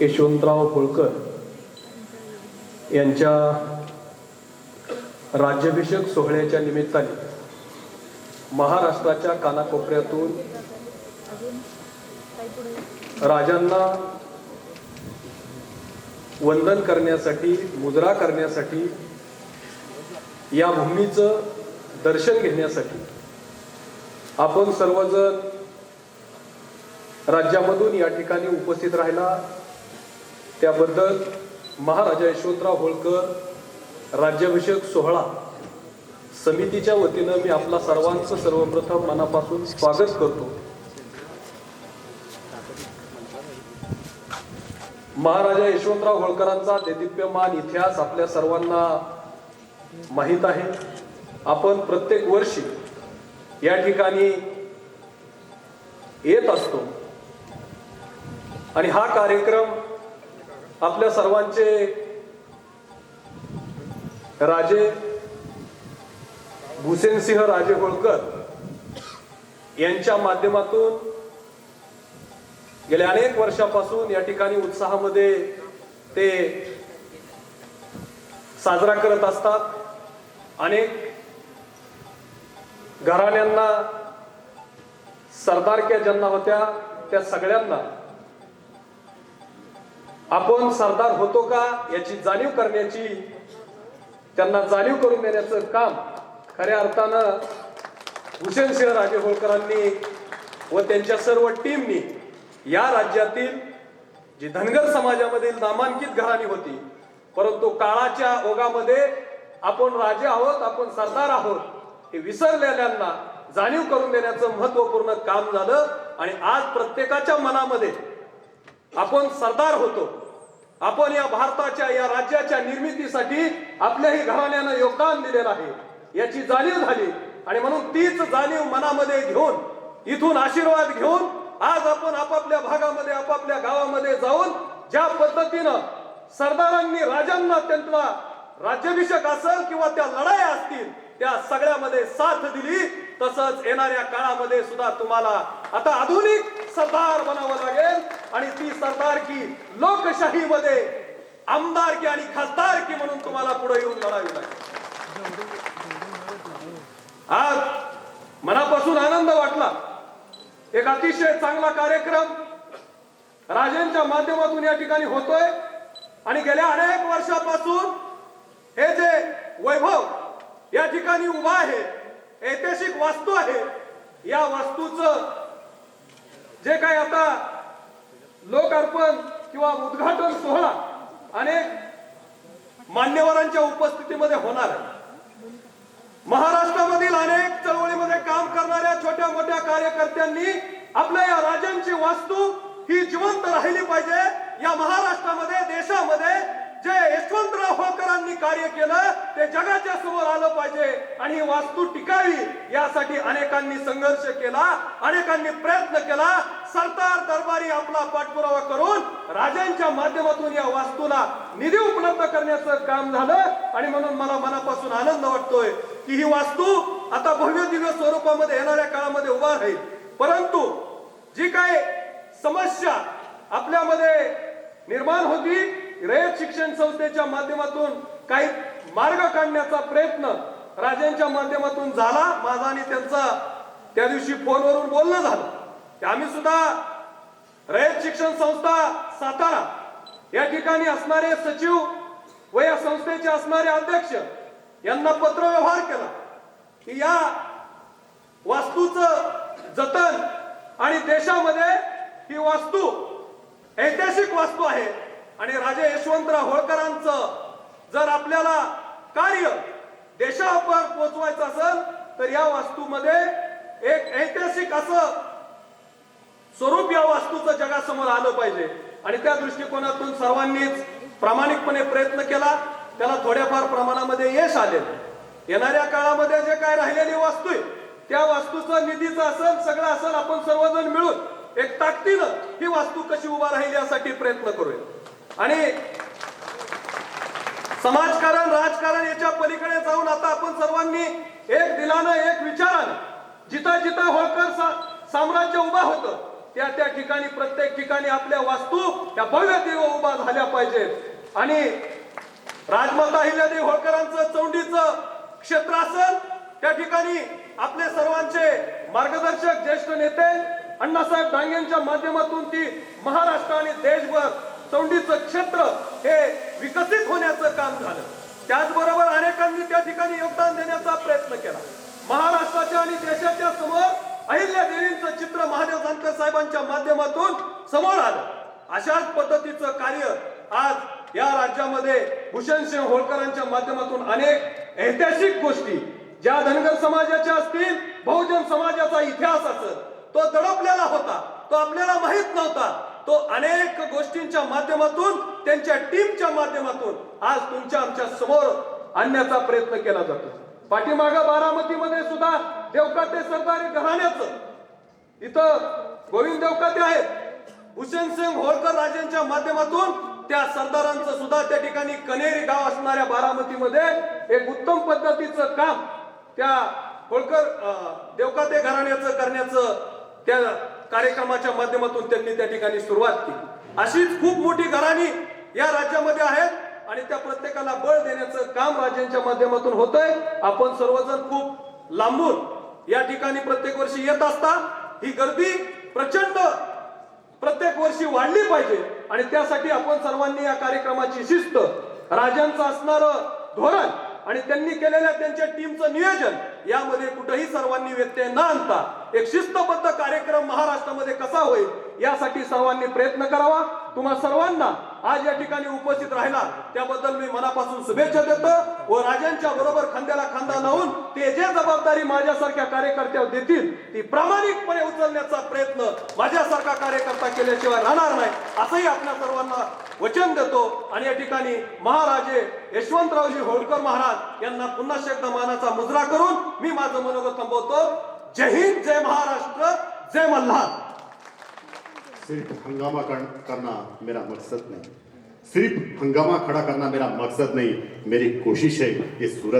यशवंतराव होळकर यांच्या राज्याभिषेक सोहळ्याच्या निमित्ताने महाराष्ट्राच्या कानाकोपऱ्यातून राजांना वंदन करण्यासाठी मुजरा करण्यासाठी या भूमीचं दर्शन घेण्यासाठी आपण सर्वजण राज्यामधून या ठिकाणी उपस्थित राहिला त्याबद्दल महाराजा यशवंतराव होळकर राज्याभिषेक सोहळा समितीच्या वतीनं मी आपला सर्वांचं सर्वप्रथम मनापासून स्वागत करतो. महाराजा यशवंतराव होळकरांचा देदिप्यमान इतिहास आपल्या सर्वांना माहीत आहे. आपण प्रत्येक वर्षी या ठिकाणी येत असतो. आणि हा कार्यक्रम आपल्या सर्वांचे राजे भूसेनसिंह राजे होळकर यांच्या माध्यमातून गेल्या अनेक वर्षापासून या ठिकाणी उत्साहामध्ये ते साजरा करत असतात. अनेक घराण्यांना सरदारक्या ज्यांना होत्या त्या सगळ्यांना आपण सरदार होतो का याची जाणीव करण्याची त्यांना जाणीव करून देण्याचं काम खऱ्या अर्थानं हुसेनसिंह राजे होळकरांनी व त्यांच्या सर्व टीमनी या राज्यातील जी धनगर समाजामधील नामांकित घराणी होती परंतु काळाच्या ओघामध्ये आपण राजे आहोत आपण सरदार आहोत हे विसरलेल्यांना जाणीव करून देण्याचं महत्त्वपूर्ण काम झालं आणि आज प्रत्येकाच्या मनामध्ये आपण सरदार होतो. आपण या भारताच्या या राज्याच्या निर्मितीसाठी आपल्याही घराण्यानं योगदान दिलेलं आहे. याची जाणीव झाली. आणि म्हणून तीच जाणीव मनामध्ये घेऊन इथून आशीर्वाद घेऊन आज आपण आपापल्या भागामध्ये आपापल्या गावामध्ये जाऊन ज्या पद्धतीनं सरदारांनी राजांना त्यांना राज्याभिषेक असेल किंवा त्या लढाया असतील त्या सगळ्यामध्ये साथ दिली. तसंच येणाऱ्या काळामध्ये सुद्धा तुम्हाला आता आधुनिक सरदार बनावं लागेल आणि ती सरदारकी लोकशाहीमध्ये आमदारकी आणि खासदारकी म्हणून तुम्हाला पुढे येऊन लढावी लागेल. आज मनापासून आनंद वाटला. एक अतिशय चांगला कार्यक्रम राजेंच्या माध्यमातून या ठिकाणी होतोय. आणि गेल्या अनेक वर्षापासून हे जे वैभव या ठिकाणी उभा आहे ऐतिहासिक वास्तू आहे या वास्तूचं जे काही आता लोकार्पण किंवा उद्घाटन सोहळा अनेक मान्यवरांच्या उपस्थितीमध्ये होणार आहे. महाराष्ट्रामधील अनेक चळवळीमध्ये काम करणाऱ्या छोट्या मोठ्या कार्यकर्त्यांनी आपल्या या राजांची वास्तू ही जिवंत राहिली पाहिजे या महाराष्ट्रामध्ये. देशामध्ये जे यशवंतराव होळकरांनी कार्य केलं ते जगाच्या समोर आलं पाहिजे. आणि ही वास्तू टिकावी यासाठी अनेकांनी संघर्ष केला अनेकांनी प्रयत्न केला. सरदार दरबारी आपला पाठपुरावा करून राजांच्या माध्यमातून या वास्तूला निधी उपलब्ध करण्याचं काम झालं. आणि म्हणून मला मनापासून आनंद वाटतोय की ही वास्तू आता भव्य दिव्य स्वरूपामध्ये येणाऱ्या काळामध्ये उभा राहील. परंतु जी काय समस्या आपल्यामध्ये निर्माण होती. रयत शिक्षण संस्थेच्या माध्यमातून काही मार्ग काढण्याचा प्रयत्न राजांच्या माध्यमातून झाला. माझा आणि त्यांचा त्या दिवशी फोनवरून बोलणं झालं. की आम्ही सुद्धा रयत शिक्षण संस्था सातारा या ठिकाणी असणारे सचिव व या संस्थेचे असणारे अध्यक्ष यांना पत्र व्यवहार केला. की या वास्तूचं जतन आणि देशामध्ये ही वास्तू ऐतिहासिक वास्तू आहे. आणि राजे यशवंतराव होळकरांचं जर आपल्याला कार्य देशावर पोचवायचं असेल तर या वास्तूमध्ये एक ऐतिहासिक असं स्वरूप या वास्तूचं जगासमोर आलं पाहिजे. आणि त्या दृष्टिकोनातून सर्वांनीच प्रामाणिकपणे प्रयत्न केला. त्याला थोड्याफार प्रमाणामध्ये यश आले. येणाऱ्या काळामध्ये जे काय राहिलेली वास्तू आहे त्या वास्तूचं निधीचं असेल सगळं असेल आपण सर्वजण मिळून एक ताकदीनं ही वास्तू कशी उभा राहील यासाठी प्रयत्न करूया. आणि समाजकारण राजकारण याच्या पलीकडे जाऊन आता आपण सर्वांनी एक दिलानं एक विचारानं जिथं जिथं होळकर सा- साम्राज्य उभा होतं त्या त्या ठिकाणी प्रत्येक ठिकाणी आपल्या वास्तू त्या भव्य देव उभा झाल्या पाहिजेत. आणि राजमाता अहिल्यादेवी होळकरांचं चौंडीचं क्षेत्र त्या ठिकाणी आपले सर्वांचे मार्गदर्शक ज्येष्ठ नेते अण्णासाहेब डांगेंच्या माध्यमातून ती महाराष्ट्र आणि देशभर चौंडीचं क्षेत्र हे विकसित होण्याचं काम झालं. त्याचबरोबर अनेकांनी त्या ठिकाणी योगदान देण्याचा प्रयत्न केला. महाराष्ट्राच्या आणि देशाच्या समोर अहिल्या देवींचं चित्र महादेव जानकर साहेबांच्या माध्यमातून समोर आलं. अशाच पद्धतीचं कार्य आज या राज्यामध्ये भूषणसिंह होळकरांच्या माध्यमातून अनेक ऐतिहासिक गोष्टी ज्या धनगर समाजाच्या असतील बहुजन समाजाचा इतिहास असत तो दडपलेला होता तो आपल्याला माहीत नव्हता. तो अनेक गोष्टींच्या माध्यमातून त्यांच्या टीमच्या माध्यमातून आज तुमच्या आमच्यासमोर आणण्याचा प्रयत्न केला जातो. पाठीमाग बारामतीमध्ये सुद्धा देवकाते सरदारी घराण्याचं. इथं गोविंद देवकाते आहेत. भूषणसिंग होळकर राजांच्या माध्यमातून त्या सरदारांचं सुद्धा त्या ठिकाणी कनेरी गाव असणाऱ्या बारामतीमध्ये एक उत्तम पद्धतीचं काम त्या होळकर देवकाते घराण्याचं करण्याचं त्या कार्यक्रमाच्या माध्यमातून त्यांनी त्या ठिकाणी सुरुवात केली. अशीच खूप मोठी घराणी या राज्यामध्ये आहेत आणि त्या प्रत्येकाला बळ देण्याचं काम राज्यांच्या माध्यमातून होतंय. आपण सर्वजण खूप लांबून या ठिकाणी प्रत्येक वर्षी येत असता. ही गर्दी प्रचंड प्रत्येक वर्षी वाढली पाहिजे आणि त्यासाठी आपण सर्वांनी या कार्यक्रमाची शिस्त राजांचं असणारं धोरण आणि त्यांनी केलेल्या त्यांच्या टीमचं नियोजन यामध्ये कुठेही सर्वांनी व्यत्यय न आणता एक शिस्तबद्ध कार्यक्रम महाराष्ट्रामध्ये कसा होईल यासाठी सर्वांनी प्रयत्न करावा. तुम्हा सर्वांना आज या ठिकाणी उपस्थित राहिला त्याबद्दल मी मनापासून शुभेच्छा देतो व राजांच्या बरोबर खांद्याला खांदा लावून ते जे जबाबदारी माझ्यासारख्या कार्यकर्त्यावर देतील ती प्रामाणिकपणे उचलण्याचा प्रयत्न माझ्यासारखा कार्यकर्ता केल्याशिवाय राहणार नाही असंही आपल्या सर्वांना वचन देतो. आणि या ठिकाणी महाराजे यशवंतरावजी होळकर महाराज यांना पुन्हा एकदा मानाचा मुजरा करून मी माझं मनोगत थांबवतो. जय हिंद जय महाराष्ट्र जय मल्हार. सिर्फ हंगामा करना मेरा मकसद नहीं। सिर्फ हंगामा खड़ा करना मेरा मकसद नहीं। मेरी कोशिश है ये सूरत